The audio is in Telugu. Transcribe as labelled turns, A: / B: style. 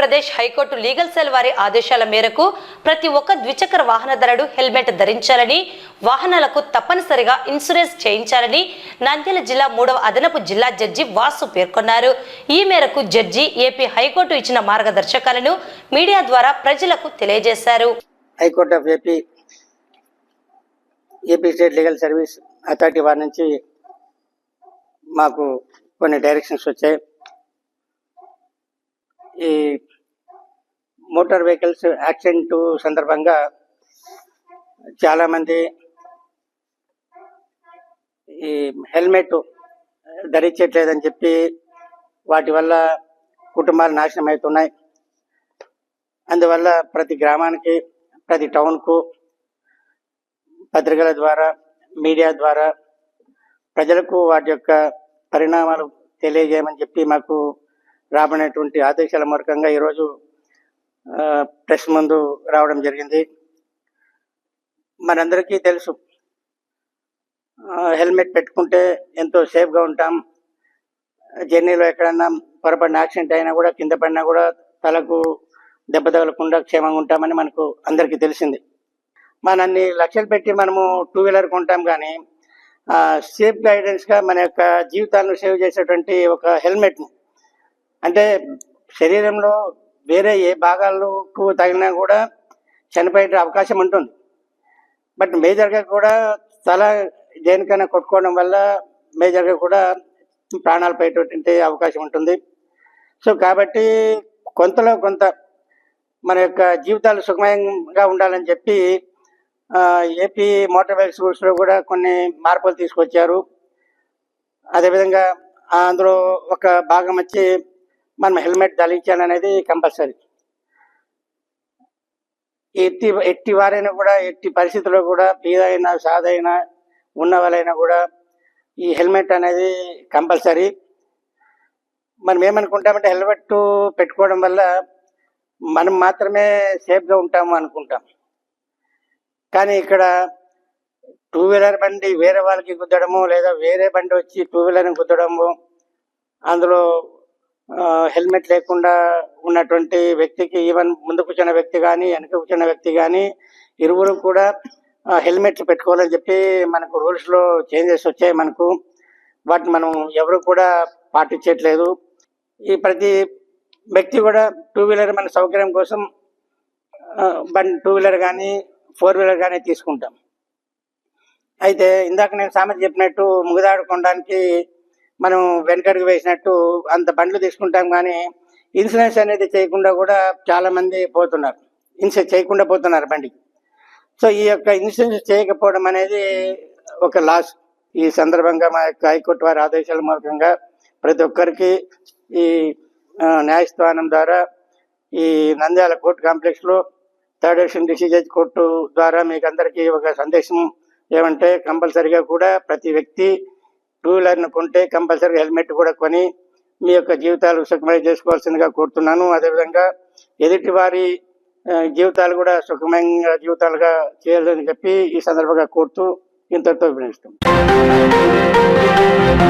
A: ఆంధ్రప్రదేశ్ హైకోర్టు లీగల్ సెల్ వారి ఆదేశాల మేరకు ప్రతి ఒక్క ద్విచక్ర వాహనదారుడు హెల్మెట్ ధరించాలని వాహనాలకు తప్పనిసరిగా ఇన్సూరెన్స్ చేయించాలని నంద్యాల జిల్లా మూడవ అదనపు జిల్లా జడ్జి వాసు పేర్కొన్నారు. ఈ మేరకు జడ్జి ఏపీ హైకోర్టు ఇచ్చిన మార్గదర్శకాలను మీడియా ద్వారా ప్రజలకు తెలియజేశారు.
B: High court of AP AP state legal service authority వారి నుంచి మాకు కొన్ని డైరెక్షన్స్ వచ్చాయి. ఈ మోటార్ వెహికల్స్ యాక్సిడెంట్ సందర్భంగా చాలామంది ఈ హెల్మెట్ ధరించట్లేదని చెప్పి వాటి వల్ల కుటుంబాలు నాశనం అవుతున్నాయి. అందువల్ల ప్రతి గ్రామానికి ప్రతి టౌన్కు పత్రికల ద్వారా మీడియా ద్వారా ప్రజలకు వాటి యొక్క పరిణామాలు తెలియజేయమని చెప్పి మాకు రాబడినటువంటి ఆదేశాల మార్గంగా ఈరోజు ప్రెస్ ముందు రావడం జరిగింది. మనందరికీ తెలుసు హెల్మెట్ పెట్టుకుంటే ఎంతో సేఫ్గా ఉంటాం. జర్నీలో ఎక్కడన్నా పొరపడిన యాక్సిడెంట్ అయినా కూడా కింద పడినా కూడా తలకు దెబ్బ తగలకుండా క్షేమంగా ఉంటామని మనకు అందరికీ తెలిసింది. మనల్ని లక్ష్యాలు లక్షలు పెట్టి మనము టూ వీలర్ కొంటాం కానీ సేఫ్ గైడెన్స్గా మన యొక్క జీవితాలను సేవ్ చేసేటువంటి ఒక హెల్మెట్ని అంటే శరీరంలో వేరే ఏ భాగాలకు తగిలినా కూడా చనిపోయే అవకాశం ఉంటుంది. బట్ మేజర్గా కూడా తల దేనికైనా కొట్టుకోవడం వల్ల మేజర్గా కూడా ప్రాణాలు పోయేటటువంటి అవకాశం ఉంటుంది. సో కాబట్టి కొంతలో కొంత మన యొక్క జీవితాలు సుఖమయంగా ఉండాలని చెప్పి ఏపీ మోటార్ వెహికల్స్ రూల్స్లో కూడా కొన్ని మార్పులు తీసుకొచ్చారు. అదేవిధంగా అందులో ఒక భాగం వచ్చి మనం హెల్మెట్ ధరించాలనేది కంపల్సరీ. ఎట్టి ఎట్టి వారైనా కూడా ఎట్టి పరిస్థితుల్లో కూడా పేదైనా సాదైనా ఉన్న వాళ్ళైనా కూడా ఈ హెల్మెట్ అనేది కంపల్సరీ. మనం ఏమనుకుంటామంటే హెల్మెట్ పెట్టుకోవడం వల్ల మనం మాత్రమే సేఫ్గా ఉంటాము అనుకుంటాం. కానీ ఇక్కడ టూ వీలర్ బండి వేరే వాళ్ళకి గుద్దడము లేదా వేరే బండి వచ్చి టూ వీలర్ని గుద్దడము అందులో హెల్మెట్ లేకుండా ఉన్నటువంటి వ్యక్తికి ఈవెన్ ముందు కూర్చున్న వ్యక్తి కానీ వెనక కూర్చున్న వ్యక్తి కానీ ఇరువురు కూడా హెల్మెట్లు పెట్టుకోవాలని చెప్పి మనకు రూల్స్లో చేంజెస్ వచ్చాయి మనకు. వాటిని మనం ఎవరు కూడా పాటించట్లేదు. ఈ ప్రతి వ్యక్తి కూడా టూ వీలర్ మన సౌకర్యం కోసం బండి టూ వీలర్ కానీ ఫోర్ వీలర్ కానీ తీసుకుంటాం. అయితే ఇందాక నేను సామెత చెప్పినట్టు ముగదాడుకోవడానికి మనం వెనకడుగు వేసినట్టు అంత బండ్లు తీసుకుంటాం కానీ ఇన్సూరెన్స్ అనేది చేయకుండా కూడా చాలా మంది పోతున్నారు. ఇన్సూరెన్స్ చేయకుండా పోతున్నారు బండికి సో ఈ యొక్క ఇన్సూరెన్స్ చేయకపోవడం అనేది ఒక లాస్ ఈ సందర్భంగా మా యొక్క హైకోర్టు వారి ఆదేశాల మూలకంగా ప్రతి ఒక్కరికి ఈ న్యాయస్థానం ద్వారా ఈ నంద్యాల కోర్టు కాంప్లెక్స్లో థర్డ్ డివిజన్ డిసిజెస్ కోర్టు ద్వారా మీకు అందరికీ ఒక సందేశం ఏమంటే కంపల్సరిగా కూడా ప్రతి వ్యక్తి టూ వీలర్ను కొంటే కంపల్సరీ హెల్మెట్ కూడా కొని మీ యొక్క జీవితాలు సుఖమయం చేసుకోవాల్సిందిగా కోరుతున్నాను. అదేవిధంగా ఎదుటి వారి జీవితాలు కూడా సుఖమయంగా జీవితాలుగా చేయాలని చెప్పి ఈ సందర్భంగా కోరుతూ ఇంతటితో వినిస్తాం